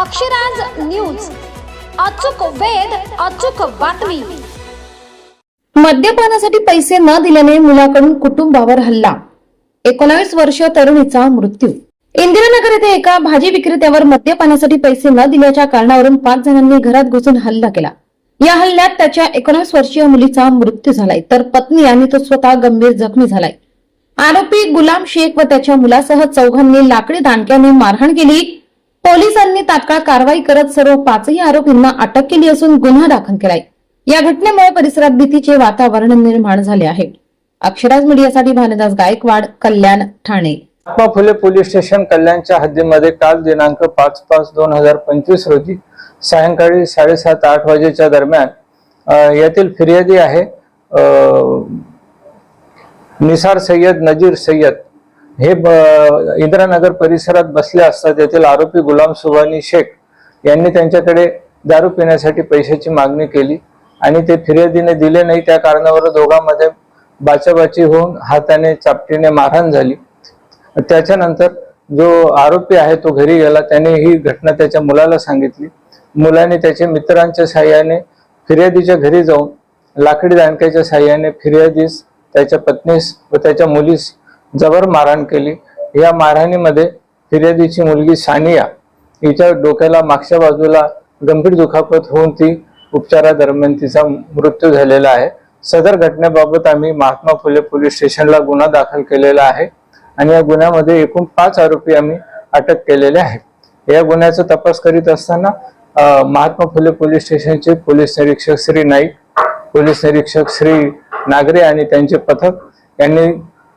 Akshraj news. अचूक वेध अचूक बातमी. मद्यपानासाठी पैसे न दिल्याने मुलाकडून कुटुंबावर हल्ला. एकोणावीस वर्ष तरुणीचा मृत्यू. इंदिरानगर येथे एका भाजी विक्रेत्यावर मद्यपानासाठी पैसे न दिल्याच्या कारणावरून पाच जणांनी घरात घुसून हल्ला केला. या हल्ल्यात त्याच्या एकोणावीस वर्षीय मुलीचा मृत्यू झालाय तर पत्नी आणि तो स्वतः गंभीर जखमी झालाय. आरोपी गुलाम शेख व त्याच्या मुलासह चौघांनी लाकडी दांडक्याने मारहाण केली. पोलिसांनी तात्काळ कारवाई करत सर्व पाचही आरोपींना अटक केली असून गुन्हा दाखल केलाय. या घटनेमुळे परिसरात भीतीचे वातावरण निर्माण झाले आहे. अक्षराज मीडियासाठी भानदास गायकवाड कल्याण ठाणे. महात्मा फुले पोलीस स्टेशन कल्याणच्या हद्दीमध्ये काल दिनांक पाच पाच दोन हजार पंचवीस रोजी सायंकाळी साडेसात आठ वाजेच्या दरम्यान यातील फिर्यादी आहे निसार सय्यद नजीर सय्यद हे ब- इंदिरानगर परिसरात बसले असतात येथील आरोपी गुलाम सुबानी शेख यांनी त्यांच्याकडे दारू पिण्यासाठी पैशाची मागणी केली आणि ते फिर्यादीने दिले नाही. त्या कारणावर दोघांमध्ये बाचाबाची होऊन हाताने चापटीने मारहाण झाली. त्याच्यानंतर जो आरोपी आहे तो घरी गेला. त्याने ही घटना त्याच्या मुलाला सांगितली. मुलाने त्याच्या मित्रांच्या साह्याने फिर्यादीच्या घरी जाऊन लाकडी दांडक्याच्या साह्याने फिर्यादीस त्याच्या पत्नीस व त्याच्या मुलीस जबर मारहाण केली. या मारहाणीमध्ये फिर्यादीची मुलगी सानिया हिच्या डोक्याला मागच्या बाजूला गंभीर दुखापत होऊन ती उपचारादरम्यान तिचा मृत्यू झालेला आहे. सदर घटनेबाबत आम्ही महात्मा फुले पोलीस स्टेशनला गुन्हा दाखल केलेला आहे आणि या गुन्ह्यामध्ये एकूण पाच आरोपी आम्ही अटक केलेले आहेत. या गुन्ह्याचा तपास करीत असताना महात्मा फुले पोलीस स्टेशनचे पोलीस निरीक्षक श्री नाईक पोलीस निरीक्षक श्री नागरे आणि त्यांचे पथक यांनी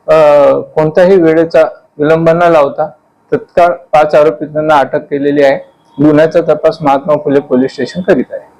कोणत्याही वेळेचा विलंब न लावता तत्काळ पाच आरोपींना अटक केलेली आहे. गुन्ह्याचा तपास महात्मा फुले पोलीस स्टेशन करीत आहे.